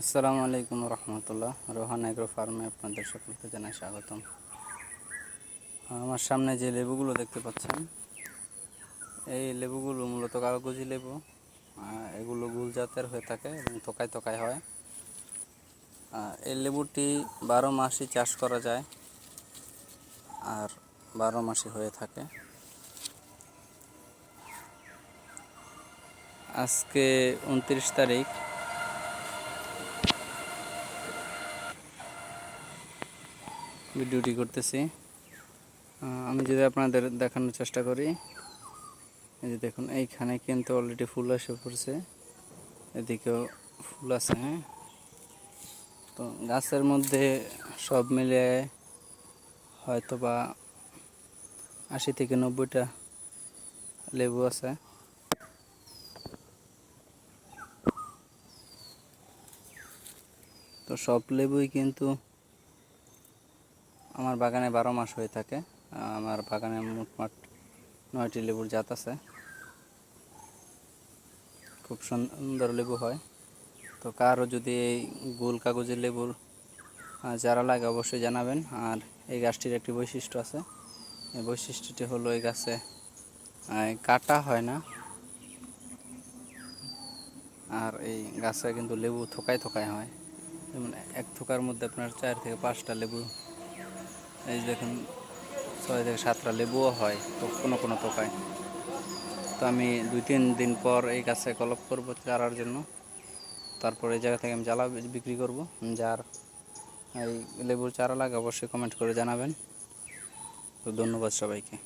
আসসালামু আলাইকুম রহমতুল্লাহ। রোহান এগ্রো ফার্মে আপনাদের সকলকে জানাই স্বাগতম। আমার সামনে যে লেবুগুলো দেখতে পাচ্ছেন, এই লেবুগুলো মূলত কাগজি লেবু এগুলো গুল জাতের হয়ে থাকে এবং তোকায় তোকায় হয়। এই লেবুটি বারো মাসই চাষ করা যায়, আর বারো মাসই হয়ে থাকে। আজকে উনত্রিশ তারিখ ভিডিওটি করতেছি। আমি যদি আপনাদের দেখানোর চেষ্টা করি, এই যে দেখুন, এইখানে কিন্তু অলরেডি ফুল এসে পড়ছে। এদিকেও ফুল আছে হ্যাঁ। তো গাছের মধ্যে সব মিলে হয়তো বা আশি থেকে নব্বইটা লেবু আছে। তো সব লেবুই কিন্তু আমার বাগানে বারো মাস হয়ে থাকে। আমার বাগানে মোটমাট নয়টি লেবুর জাত আছে। খুব সুন্দর লেবু হয়। তো কারও যদি এই গোল কাগজের লেবুর চারা লাগে অবশ্যই জানাবেন। আর এই গাছটির একটি বৈশিষ্ট্য আছে। এই বৈশিষ্ট্যটি হলো এই গাছে কাটা হয় না। আর এই গাছে কিন্তু লেবু থোকায় থোকায় হয়। যেমন এক থোকার মধ্যে আপনার চার থেকে পাঁচটা লেবু এই দেখুন ছয় থেকে সাতটা লেবুও হয়, তো কোনো কোনো তোকায় তো আমি দুই তিন দিন পর এই গাছে কলপ করব চারার জন্য। তারপর এই জায়গা থেকে আমি জ্বালা বিক্রি করব। যার এই লেবুর চারা লাগে অবশ্যই কমেন্ট করে জানাবেন। তো ধন্যবাদ সবাইকে।